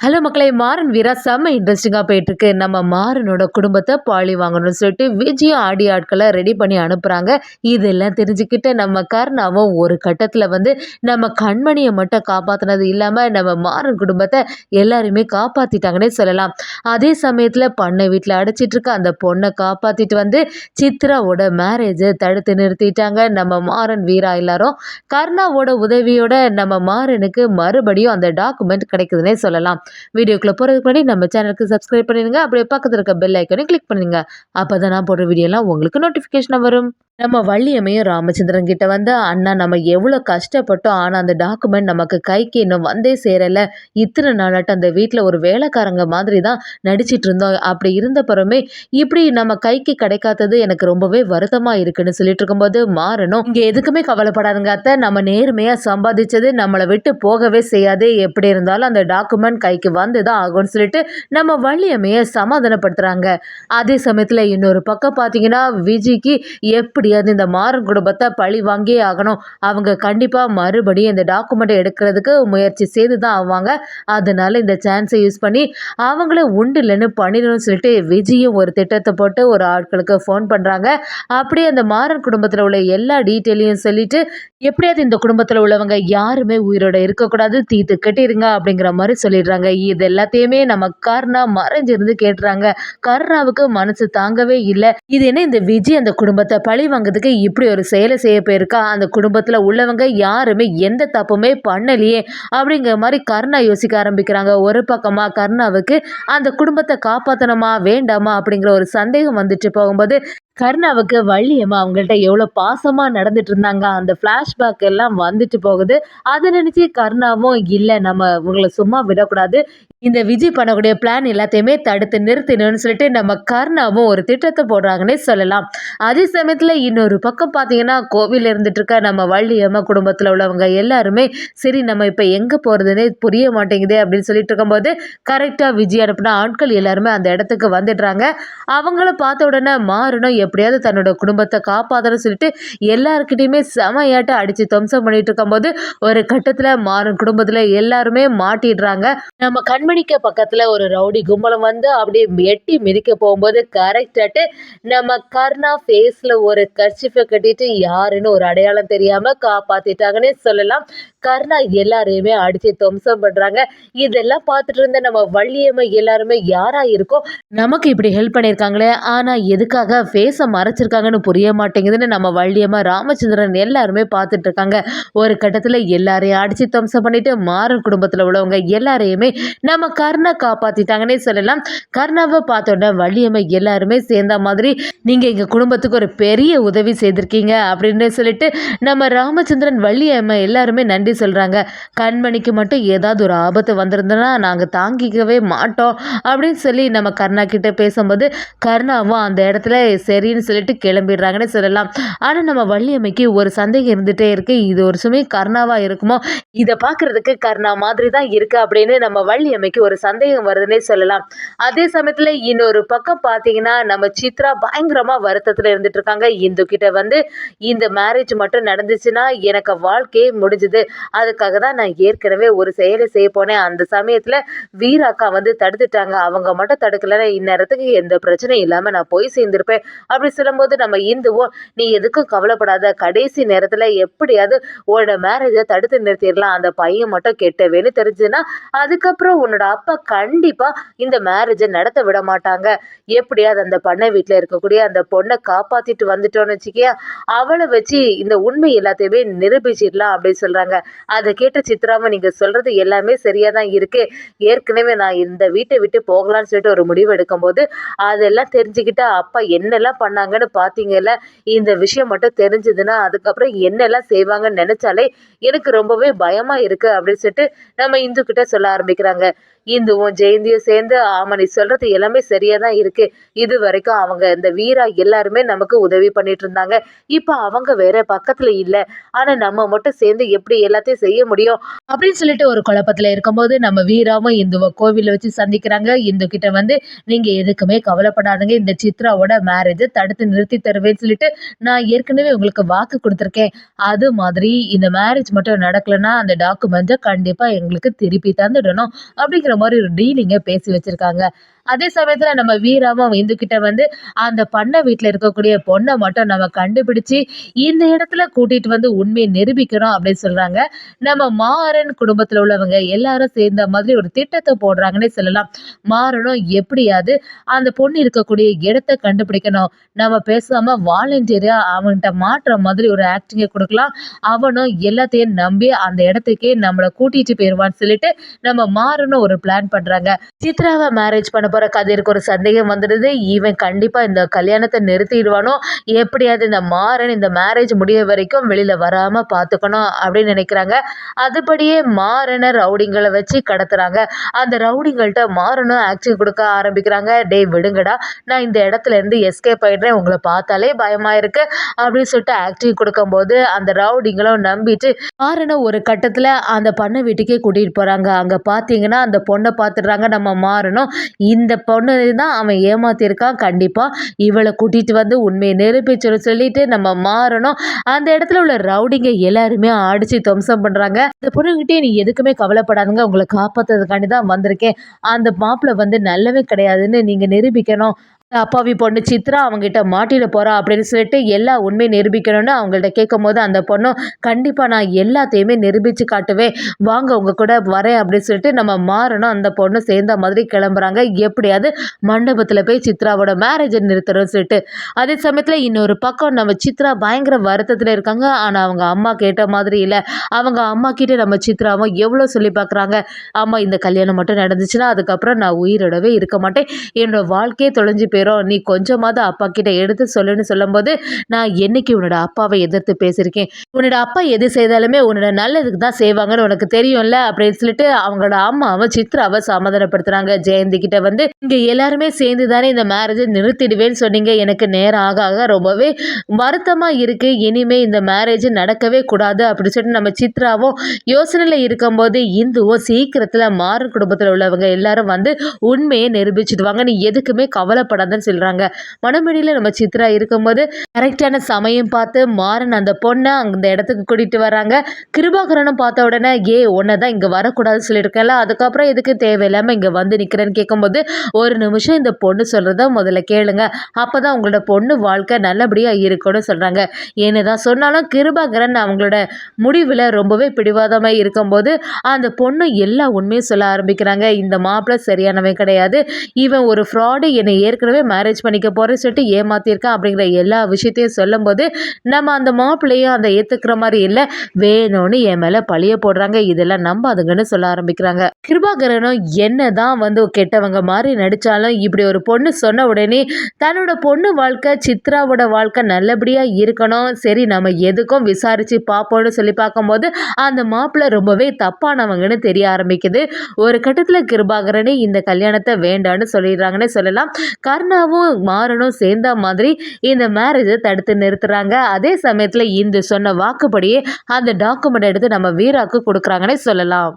Hello மக்களை மாறன் வீரா செம்ம இன்ட்ரெஸ்டிங்காக போயிட்டுருக்கு. நம்ம மாறனோட குடும்பத்தை பாலி வாங்கணும்னு சொல்லிட்டு விஜய் ஆடி ஆட்களை ரெடி பண்ணி அனுப்புகிறாங்க இதெல்லாம் தெரிஞ்சுக்கிட்டு நம்ம கர்ணாவும் ஒரு கட்டத்தில் வந்து நம்ம கண்மணியை மட்டும் காப்பாற்றினது இல்லாமல் நம்ம மாறன் குடும்பத்தை எல்லாருமே காப்பாற்றிட்டாங்கன்னே சொல்லலாம். அதே சமயத்தில் பண்ணை வீட்டில் அடைச்சிட்ருக்க அந்த பொண்ணை காப்பாற்றிட்டு வந்து சித்ராவோட மேரேஜை தடுத்து நிறுத்திட்டாங்க நம்ம மாறன் வீரா எல்லாரும். கர்ணாவோட உதவியோட நம்ம மாறனுக்கு மறுபடியும் அந்த டாக்குமெண்ட் கிடைக்குதுன்னே சொல்லலாம். வீடியோக்குள்ளே போகிறதுக்கு முன்னாடி நம்ம சேனலுக்கு சப்ஸ்கிரைப் பண்ணிடுங்க. அப்படியே பக்கத்தில் இருக்க பெல் ஐக்கனை கிளிக் பண்ணுங்க அப்போ தான் நான் போடுற வீடியோலாம் உங்களுக்கு நோட்டிஃபிகேஷனாக வரும். நம்ம வள்ளியம்மையும் ராமச்சந்திரன் கிட்ட வந்து அண்ணா நம்ம எவ்வளோ கஷ்டப்பட்டோம். ஆனால் அந்த டாக்குமெண்ட் நமக்கு கைக்கு இன்னும் வந்தே சேரலை. இத்தனை நாளாட்டம் அந்த வீட்டில் ஒரு வேலைக்காரங்க மாதிரி தான் நடிச்சிட்டு இருந்தோம் அப்படி இருந்த பிறமே இப்படி நம்ம கைக்கு கிடைக்காதது எனக்கு ரொம்பவே வருத்தமாக இருக்குன்னு சொல்லிட்டு இருக்கும்போது மாறணும். இங்கே எதுக்குமே கவலைப்படாதுங்க அத்தை. நம்ம நேர்மையாக சம்பாதிச்சது நம்மளை விட்டு போகவே செய்யாது. எப்படி இருந்தாலும் அந்த டாக்குமெண்ட் கைக்கு வந்து தான் ஆகும்னு சொல்லிட்டு நம்ம வள்ளியம்மையை சமாதானப்படுத்துகிறாங்க அதே சமயத்தில் இன்னொரு பக்கம் பார்த்தீங்கன்னா விஜய்க்கு எப்படி முடியாது. இந்த மாறன் குடும்பத்தை பழி வாங்கியே ஆகணும். அவங்க கண்டிப்பாக மறுபடியும் இந்த டாக்குமெண்ட்டை எடுக்கிறதுக்கு முயற்சி செய்து தான் ஆவாங்க. அதனால இந்த சான்ஸை யூஸ் பண்ணி அவங்கள உண்டு இல்லைன்னு பண்ணிடணும்னு சொல்லிட்டு விஜயும் ஒரு திட்டத்தை போட்டு ஒரு ஆட்களுக்கு ஃபோன் பண்ணுறாங்க அப்படியே அந்த மாறன் குடும்பத்தில் உள்ள எல்லா டீட்டெயிலையும் சொல்லிட்டு எப்படியாவது இந்த குடும்பத்தில் உள்ளவங்க யாருமே உயிரோட இருக்கக்கூடாது தீத்து கட்டிடுங்க அப்படிங்கிற மாதிரி சொல்லிடுறாங்க. இது எல்லாத்தையுமே நம்ம கர்ணா மறைஞ்சிருந்து கேட்டுறாங்க. கர்ணாவுக்கு மனசு தாங்கவே இல்லை. இது என்ன இந்த விஜய் அந்த குடும்பத்தை பழி வாங்கிறதுக்கு இப்படி ஒரு செயலை செய்ய போயிருக்கா? அந்த குடும்பத்தில் உள்ளவங்க யாருமே எந்த தப்புமே பண்ணலையே அப்படிங்கிற மாதிரி கர்ணா யோசிக்க ஆரம்பிக்கிறாங்க. ஒரு பக்கமாக கர்ணாவுக்கு அந்த குடும்பத்தை காப்பாற்றணுமா வேண்டாமா அப்படிங்கிற ஒரு சந்தேகம் வந்துட்டு போகும்போது கருணாவுக்கு வள்ளியம்மா அவங்கள்ட்ட எவ்வளோ பாசமாக நடந்துட்டு இருந்தாங்க. அந்த ஃப்ளாஷ்பேக் எல்லாம் வந்துட்டு போகுது. அதை நினச்சி கருணாவும் இல்லை நம்ம இவங்களை சும்மா விடக்கூடாது. இந்த விஜய் பண்ணக்கூடிய பிளான் எல்லாத்தையுமே தடுத்து நிறுத்தினு சொல்லிட்டு நம்ம கர்ணாவும் ஒரு திட்டத்தை போடுறாங்கன்னே சொல்லலாம். அதே சமயத்தில் இன்னொரு பக்கம் பார்த்தீங்கன்னா கோவில் இருந்துட்டு இருக்க நம்ம வள்ளியம்மா குடும்பத்தில் உள்ளவங்க எல்லாருமே சரி நம்ம இப்போ எங்கே போகிறதுனே புரிய மாட்டேங்குது அப்படின்னு சொல்லிட்டு இருக்கும்போது கரெக்டாக விஜய் அனுப்பின ஆட்கள் எல்லாருமே அந்த இடத்துக்கு வந்துடுறாங்க. அவங்கள பார்த்த உடனே மாறணும் எப்படியாவது தன்னோட குடும்பத்தை காப்பாற்றணும்னு சொல்லிட்டு எல்லாருக்கிட்டையுமே செமையாட்ட அடித்து துவம்சம் பண்ணிட்டு இருக்கும்போது ஒரு கட்டத்தில் மாறும் குடும்பத்தில் எல்லாருமே மாட்டிடுறாங்க. நம்ம கண்மணிக்க பக்கத்தில் ஒரு ரவுடி கும்பலம் வந்து அப்படியே எட்டி மிதிக்க போகும்போது கரெக்டாட்டு நம்ம கர்ணா ஃபேஸில் ஒரு கர்ச்சிஃபை கட்டிட்டு யாருன்னு ஒரு அடையாளம் தெரியாமல் காப்பாற்றிட்டாங்கன்னே சொல்லலாம். கர்ணா எல்லாரையுமே அடித்து துவம்சம் பண்ணுறாங்க இதெல்லாம் பார்த்துட்டு இருந்த நம்ம வள்ளியம்மை எல்லாருமே யாராக இருக்கோ நமக்கு இப்படி ஹெல்ப் பண்ணியிருக்காங்களே. ஆனால் எதுக்காக ஃபேஸை மறைச்சிருக்காங்கன்னு புரிய மாட்டேங்குதுன்னு நம்ம வள்ளியம்மா ராமச்சந்திரன் எல்லாருமே பார்த்துட்டு இருக்காங்க. ஒரு கட்டத்தில் எல்லாரையும் அடித்து துவம்சம் பண்ணிட்டு மாறன் குடும்பத்தில் உள்ளவங்க எல்லாரையுமே நம்ம கர்ணா காப்பாற்றிட்டாங்கன்னே சொல்லலாம். கர்ணாவை பார்த்தோன்னே வள்ளியம்மை எல்லாருமே சேர்ந்த மாதிரி நீங்கள் எங்கள் குடும்பத்துக்கு ஒரு பெரிய உதவி செய்திருக்கீங்க அப்படின்னு சொல்லிட்டு நம்ம ராமச்சந்திரன் வள்ளியம்மை எல்லாருமே நன்றி நன்றி சொல்கிறாங்க கண்மணிக்கு மட்டும் ஏதாவது ஒரு ஆபத்து வந்திருந்தனா நாங்கள் தாங்கிக்கவே மாட்டோம் அப்படின்னு சொல்லி நம்ம கர்ணா கிட்ட பேசும்போது கர்ணாவும் அந்த இடத்துல சரின்னு சொல்லிட்டு கிளம்பிடுறாங்கன்னு சொல்லலாம். ஆனால் நம்ம வள்ளியம்மைக்கு ஒரு சந்தேகம் இருந்துகிட்டே இருக்குது இது ஒரு சமயம் கர்ணாவாக இருக்குமோ இதை பார்க்குறதுக்கு கர்ணா மாதிரி தான் இருக்குது அப்படின்னு நம்ம வள்ளியம்மைக்கு ஒரு சந்தேகம் வருதுன்னே சொல்லலாம். அதே சமயத்தில் இன்னொரு பக்கம் பார்த்தீங்கன்னா நம்ம சித்ரா பயங்கரமாக வருத்தத்தில் இருந்துட்டு இருக்காங்க. இந்து கிட்ட வந்து இந்த மேரேஜ் மட்டும் நடந்துச்சுன்னா எனக்கு வாழ்க்கையே முடிஞ்சுது. அதுக்காக தான் நான் ஏற்கனவே ஒரு செயலை செய்ய போனேன். அந்த சமயத்தில் வீராக்கா வந்து தடுத்துட்டாங்க. அவங்க மட்டும் தடுக்கலைன்னா இந்நேரத்துக்கு எந்த பிரச்சனையும் இல்லாமல் நான் போய் சேர்ந்துருப்பேன். அப்படி சொல்லும்போது நம்ம இந்துவும் நீ எதுக்கும் கவலைப்படாத. கடைசி நேரத்தில் எப்படியாவது உன்னோட மேரேஜை தடுத்து நிறுத்திடலாம். அந்த பையன் மட்டும் கெட்டவேன்னு தெரிஞ்சதுன்னா அதுக்கப்புறம் உன்னோட அப்பா கண்டிப்பாக இந்த மேரேஜை நடத்த விட மாட்டாங்க. எப்படியாவது அந்த பண்ணை வீட்டில் இருக்கக்கூடிய அந்த பொண்ணை காப்பாற்றிட்டு வந்துட்டோன்னு வச்சுக்கியா அவளை வச்சு இந்த உண்மை எல்லாத்தையுமே நிரூபிச்சிடலாம் அப்படின்னு சொல்கிறாங்க அதை கேட்ட சித்ராம நீங்கள் சொல்கிறது எல்லாமே சரியாக தான் இருக்குது ஏற்கனவே நான் இந்த வீட்டை விட்டு போகலான்னு சொல்லிட்டு ஒரு முடிவு எடுக்கும்போது அதெல்லாம் தெரிஞ்சுக்கிட்டா அப்பா என்னெல்லாம் பண்ணாங்கன்னு பார்த்தீங்கல்ல இந்த விஷயம் மட்டும் தெரிஞ்சதுன்னா அதுக்கப்புறம் என்னெல்லாம் செய்வாங்கன்னு நினச்சாலே எனக்கு ரொம்பவே பயமாக இருக்குது அப்படின்னு சொல்லிட்டு நம்ம இந்து கிட்ட சொல்ல ஆரம்பிக்கிறாங்க. இந்துவும் ஜெயந்தியும் சேர்ந்து ஆமாம் நீ சொல்கிறது எல்லாமே சரியாக தான் இருக்குது இது வரைக்கும் அவங்க இந்த வீரா எல்லாருமே நமக்கு உதவி பண்ணிட்டு இருந்தாங்க. இப்போ அவங்க வேற பக்கத்தில் இல்லை. ஆனால் நம்ம மட்டும் சேர்ந்து எப்படி எல்லாத்தையும் செய்ய முடியும்? அப்படின்னு சொல்லிட்டு ஒரு குழப்பத்துல இருக்கும்போது நம்ம வீராவும் இந்துவை கோவில வச்சு சந்திக்கிறாங்க. இந்து கிட்ட வந்து நீங்க எதுக்குமே கவலைப்படாதுங்க. இந்த சித்ராவோட மேரேஜை தடுத்து நிறுத்தி தருவேன்னு சொல்லிட்டு நான் ஏற்கனவே உங்களுக்கு வாக்கு கொடுத்துருக்கேன். அது மாதிரி இந்த மேரேஜ் மட்டும் நடக்கலைன்னா அந்த டாக்குமெண்ட்டை கண்டிப்பா எங்களுக்கு திருப்பி தந்துடணும். அப்படிங்கிற மாதிரி ஒரு டீலிங்கை பேசி வச்சுருக்காங்க. அதே சமயத்தில் நம்ம வீராவும் இந்து கிட்ட வந்து அந்த பண்ணை வீட்டில் இருக்கக்கூடிய பொண்ணை மட்டும் நம்ம கண்டுபிடிச்சு இந்த இடத்துல கூட்டிகிட்டு வந்து உண்மையை நிரூபிக்கணும் அப்படின்னு சொல்கிறாங்க நம்ம மாறன் குடும்பத்தில் உள்ளவங்க எல்லாரும் சேர்ந்த மாதிரி ஒரு திட்டத்தை போடுறாங்கன்னே சொல்லலாம். மாறனும் எப்படியாவது அந்த பொண்ணு இருக்கக்கூடிய இடத்த கண்டுபிடிக்கணும். நம்ம பேசாமல் வாலண்டியராக அவன்கிட்ட மாற்ற மாதிரி ஒரு ஆக்டிங்கை கொடுக்கலாம். அவனும் எல்லாத்தையும் நம்பி அந்த இடத்துக்கே நம்மளை கூட்டிகிட்டு போயிடுவான்னு சொல்லிட்டு நம்ம மாறணும் ஒரு பிளான் பண்றாங்க. சித்ராவை மேரேஜ் பண்ண போற கதிருக்கு ஒரு சந்தேகம் வந்துடுது. இவன் கண்டிப்பா இந்த கல்யாணத்தை நிறுத்திடுவானோ? எப்படியாவது இந்த மாறன் இந்த மேரேஜ் முடிய வரைக்கும் வெளியில வராம பார்த்துக்கணும் அப்படின்னு நினைக்கிறாங்க. அதுபடியே மாறனை ரவுடிங்களை வச்சு கடத்துறாங்க. அந்த ரவுடிங்கள்ட்ட மாறனும் ஆக்ஷன் கொடுக்க ஆரம்பிக்கிறாங்க. டே விடுங்கடா. நான் இந்த இடத்துல இருந்து எஸ்கேப் ஆயிடுறேன். உங்களை பார்த்தாலே பயமா இருக்கு அப்படின்னு சொல்லிட்டு ஆக்டிங் கொடுக்கும்போது அந்த ரவுடிங்களும் நம்பிட்டு மாறனை ஒரு கட்டத்துல அந்த பண்ணை வீட்டுக்கே கூட்டிட்டு போறாங்க. அங்க பாத்தீங்கன்னா அந்த பொண்ணை பார்த்துடுறாங்க நம்ம மாறணும். இந்த பொண்ணு தான் அவன் ஏமாத்திருக்கான் கண்டிப்பாக இவளை கூட்டிகிட்டு வந்து உண்மையை நிரூபிச்சிடும் சொல்லிட்டு நம்ம மாறணும். அந்த இடத்துல உள்ள ரவுடிங்க எல்லாருமே அடித்து துவம்சம் பண்ணுறாங்க இந்த பொண்ணுக்கிட்டே நீ எதுக்குமே கவலைப்படாதுங்க உங்களை காப்பாத்துறதுக்காண்டி தான் வந்திருக்கேன். அந்த மாப்பிள்ளை வந்து நல்லவே கிடையாதுன்னு நீங்கள் நிரூபிக்கணும். அப்பாவி பொண்ணு சித்ரா அவங்ககிட்ட மாட்டிட போறா அப்படின்னு சொல்லிட்டு எல்லா உண்மையை நிரூபிக்கணும்னு அவங்கள்ட்ட கேட்கும் போது அந்த பொண்ணும் கண்டிப்பா நான் எல்லாத்தையுமே நிரூபிச்சு காட்டுவேன். வாங்க உங்க கூட வரேன் அப்படின்னு சொல்லிட்டு நம்ம மாறணும் அந்த பொண்ணு சேர்ந்த மாதிரி கிளம்புறாங்க. எப்படியாவது மண்டபத்துல போய் சித்ராவோட மேரேஜை நிறுத்தணும்னு சொல்லிட்டு. அதே சமயத்துல இன்னொரு பக்கம் நம்ம சித்ரா பயங்கர வருத்தத்துல இருக்காங்க. ஆனா அவங்க அம்மா கேட்ட மாதிரி இல்லை. அவங்க அம்மா கிட்டே நம்ம சித்ராவும் எவ்வளோ சொல்லி பார்க்குறாங்க அம்மா இந்த கல்யாணம் மட்டும் நடந்துச்சுன்னா அதுக்கப்புறம் நான் உயிரோடவே இருக்க மாட்டேன். என்னோட வாழ்க்கையே தொலைஞ்சு பேரும் நீ கொஞ்சமாவது அப்பா கிட்ட எடுத்து சொல்லுன்னு சொல்லும்போது நான் என்னைக்கு உன்னோட அப்பாவை எதிர்த்து பேசியிருக்கேன்? உன்னோட அப்பா எது செய்தாலுமே உன்னோட நல்லதுக்கு தான் செய்வாங்கன்னு உனக்கு தெரியும்ல? அப்படின்னு சொல்லிட்டு அவங்களோட அம்மாவை சித்ராவை சமாதானப்படுத்துறாங்க. ஜெயந்தி கிட்ட வந்து இங்க எல்லாருமே சேர்ந்து தானே இந்த மேரேஜை நிறுத்திடுவேன்னு சொன்னீங்க. எனக்கு நேரம் ஆக ஆக ரொம்பவே வருத்தமா இருக்கு. இனிமே இந்த மேரேஜ் நடக்கவே கூடாது. அப்படின்னு சொல்லிட்டு நம்ம சித்ராவும் யோசனையில இருக்கும்போது இந்துவும் சீக்கிரத்தில் மாறு குடும்பத்தில் உள்ளவங்க எல்லாரும் வந்து உண்மையை நிரூபிச்சிடுவாங்க. நீ எதுக்குமே தான் சொல்கிறாங்க மனமடியில நம்ம சித்ரா இருக்கும்போது கரெக்டான சமயம் பார்த்து மாறன் அந்த பொண்ணை அந்த இடத்துக்கு கூட்டிட்டு வராங்க. கிருபாகரனும் பார்த்த உடனே ஏ உன்னை தான் இங்கே வரக்கூடாதுன்னு சொல்லியிருக்கல அதுக்கப்புறம் எதுக்கு தேவையில்லாமல் இங்கே வந்து நிற்கிறேன்னு கேட்கும்போது ஒரு நிமிஷம் இந்த பொண்ணு சொல்கிறத முதல்ல கேளுங்க. அப்பதான் உங்களோட பொண்ணு வாழ்க்கை நல்லபடியாக இருக்கும்னு ஏன்னு என்னதான் சொன்னாலும் கிருபாகரன் அவங்களோட முடிவில் ரொம்பவே பிடிவாதமாக இருக்கும்போது அந்த பொண்ணு எல்லா உண்மையும் சொல்ல ஆரம்பிக்கிறாங்க. இந்த மாப்பிள்ளை சரியானவன் கிடையாது. இவன் ஒரு ஃப்ராடு என்னை ஏற்கனவே மேரேஜ் பண்ணிக்க போகிறேன்னு சொல்லிட்டு ஏமாத்திருக்கான் அப்படிங்கிற எல்லா விஷயத்தையும் சொல்லும்போது நம்ம அந்த மாப்பிள்ளையும் அந்த ஏற்றுக்கிற மாதிரி இல்லை. வேணும்னு என் மேலே பழிய போடுறாங்க. இதெல்லாம் நம்பாதுங்கன்னு சொல்ல ஆரம்பிக்கிறாங்க. கிருபாகரனும் என்ன தான் வந்து கெட்டவங்க மாதிரி நடித்தாலும் இப்படி ஒரு பொண்ணு சொன்ன உடனே தன்னோட பொண்ணு வாழ்க்கை சித்ராவோட வாழ்க்கை நல்லபடியாக இருக்கணும். சரி நம்ம எதுக்கும் விசாரித்து பார்ப்போம்னு சொல்லி பார்க்கும்போது அந்த மாப்பிள்ளை ரொம்பவே தப்பானவங்கன்னு தெரிய ஆரம்பிக்குது. ஒரு கட்டத்தில் கிருபாகரனே இந்த கல்யாணத்தை வேண்டான்னு சொல்லிடுறாங்கன்னு சொல்லலாம். கர்ணாவும் மாறனும் சேர்ந்த மாதிரி இந்த மேரேஜை தடுத்து நிறுத்துறாங்க. அதே சமயத்தில் இந்து சொன்ன வாக்குப்படியே அந்த டாக்குமெண்ட் எடுத்து நம்ம வீராக்கு கொடுக்குறாங்கன்னே சொல்லலாம்.